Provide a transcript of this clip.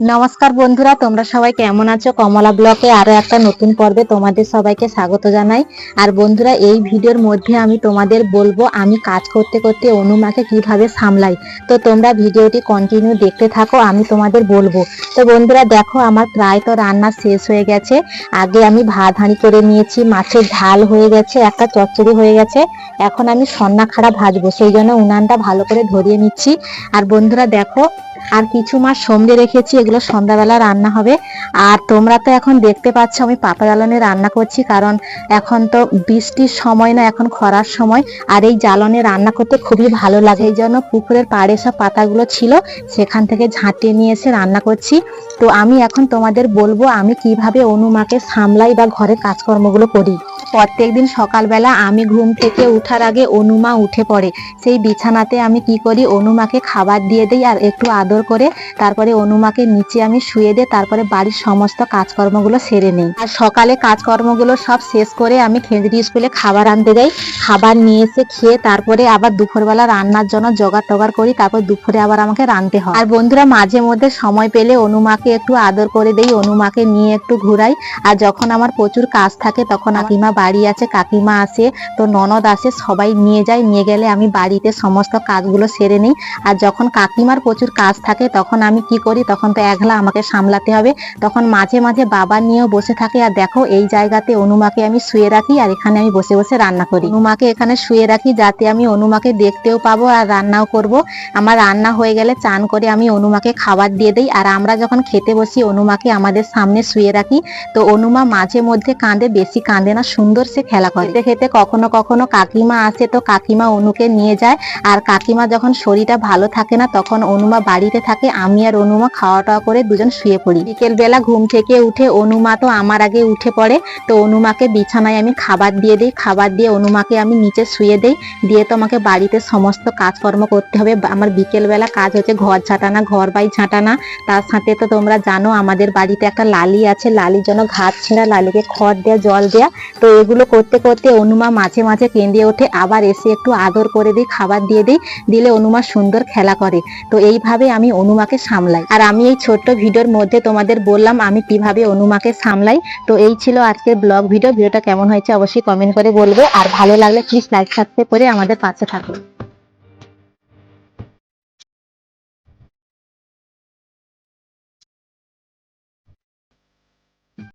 নমস্কার বন্ধুরা, তোমরা সবাই কেমন আছো? কমলা ব্লকে আরও একটা নতুন পর্বে তোমাদের সবাইকে স্বাগত জানাই। আর বন্ধুরা, এই ভিডিওর মধ্যে আমি তোমাদের বলব, আমি কাজ করতে করতে অনুমাকে কীভাবে সামলাই। তো তোমরা ভিডিওটি কন্টিনিউ দেখতে থাকো, আমি তোমাদের বলব। তো বন্ধুরা, দেখো, আমার প্রায় তো রান্না শেষ হয়ে গেছে। আগে আমি ভাত হাঁড়ি করে নিয়েছি, মাছের ঝাল হয়ে গেছে, একটা চচ্চড়ি হয়ে গেছে। এখন আমি সন্না খাড়া ভাজবো, সেই জন্য উনানটা ভালো করে ধরিয়ে নিচ্ছি। আর বন্ধুরা, দেখো, আর কিছু মাছ সমলে রেখেছি এগুলো সন্ধ্যাবেলা রান্না হবে। আর তোমরা তো এখন দেখতে পাচ্ছ আমি পাকা জ্বালনে রান্না করছি, কারণ এখন তো বৃষ্টির সময় না, এখন খরার সময়। আর এই জ্বালনে রান্না করতে খুবই ভালো লাগে। এই জন্য পুকুরের পাড়ে সব পাতাগুলো ছিল, সেখান থেকে ঝাঁটিয়ে নিয়ে এসে রান্না করছি। তো আমি এখন তোমাদের বলব, আমি কীভাবে অনুমাকে সামলাই বা ঘরের কাজকর্মগুলো করি। প্রত্যেকদিন সকালবেলা আমি ঘুম থেকে উঠার আগে অনুমা উঠে পড়ে। সেই বিছানাতে আমি কি করি? অনুমাকে খাবার দিয়ে দিই আর একটু আদর করে, তারপরে অনুমাকে নিচে আমি শুয়ে দিই তারপরে বাড়ির সমস্ত কাজকর্মগুলো সেরে নেই। আর সকালে কাজকর্মগুলো সব শেষ করে আমি খেজড়ি স্কুলে খাবার আনতে যাই। খাবার নিয়ে এসে খেয়ে তারপরে আবার দুপুরবেলা রান্নার জন্য জোগাড় টোগাড় করি, তারপর দুপুরে আবার আমাকে রাঁধতে হয়। আর বন্ধুরা, মাঝে মধ্যে সময় পেলে অনুমাকে একটু আদর করে দেই, অনুমাকে নিয়ে একটু ঘুরাই। আর যখন আমার প্রচুর কাজ থাকে, তখন কাকিমা বাড়ি আছে, কাকিমা আসে তো ননদ আসে সবাই নিয়ে যায়, নিয়ে গেলে আমি বাড়িতে সমস্ত কাজগুলো সেরে নিই। আর যখন কাকিমার প্রচুর কাজ থাকে, তখন আমি কি করি? তখন তো একলা আমাকে সামলাতে হবে। তখন মাঝে মাঝে বাবা নিয়েও বসে থাকে, আর দেখো এই জায়গাতে অনুমাকে আমি শুয়ে রাখি, আর এখানে আমি বসে বসে রান্না করি। অনুমাকে এখানে শুয়ে রাখি, যাতে আমি অনুমাকে দেখতেও পাবো আর রান্নাও করব। আমার রান্না হয়ে গেলে চান করে আমি অনুমাকে খাবার দিয়ে দিই, আর আমরা যখন খেতে বসি, অনুমাকে আমাদের সামনে শুয়ে রাখি। তো অনুমা মাঝে মধ্যে কাঁদে, বেশি কাঁদে না সুন্দর সে খেলা করে। খেতে খেতে কখনো কখনো কাকিমা আসে তো কাকিমা অনুকে নিয়ে যায়। আর কাকিমা যখন শরীরটা ভালো থাকে না তখন অনুমা বাড়িতে থাকে। আমি আর অনুমা খাওয়া টাওয়া করে দুজন শুয়ে পড়ি। বিকেল বেলা ঘুম থেকে উঠে অনুমা তো আমার আগে উঠে পড়ে। তো অনুমাকে বিছানায় আমি খাবার দিয়ে দিই। খাবার দিয়ে অনুমাকে আমি নিচে শুয়ে দেই। দিয়ে তো আমাকে বাড়িতে সমস্ত কাজকর্ম করতে হবে। আমার বিকেল বেলা কাজ হচ্ছে ঘর ঝাঁটানা ঘর বাই ঝাঁটানা। তার সাথে তো তোমরা জানো আমাদের বাড়িতে একটা লালি আছে। লালির জন্য ঘাট ছেঁড়া লালিকে খড় দেওয়া জল দেওয়া তো এগুলো করতে করতে অনুমা মাঝে মাঝে কেঁদে ওঠে, আবার এসে একটু আদর করে দিই খাবার দিয়ে দিই দিলে অনুমা সুন্দর খেলা করে। তো এইভাবে আমি অনুমাকে সামলাই। আর আমি এই ছোট্ট ভিডিওর মধ্যে তোমাদের বললাম আমি কীভাবে অনুমাকে সামলাই। তো এই ছিল আজকের ব্লগ ভিডিও। ভিডিওটা কেমন হয়েছে অবশ্যই কমেন্ট করে বলবে। আর ভালো লাগলে প্লিজ লাইক সাবস্ক্রাইব করে আমাদের পাশে থাকো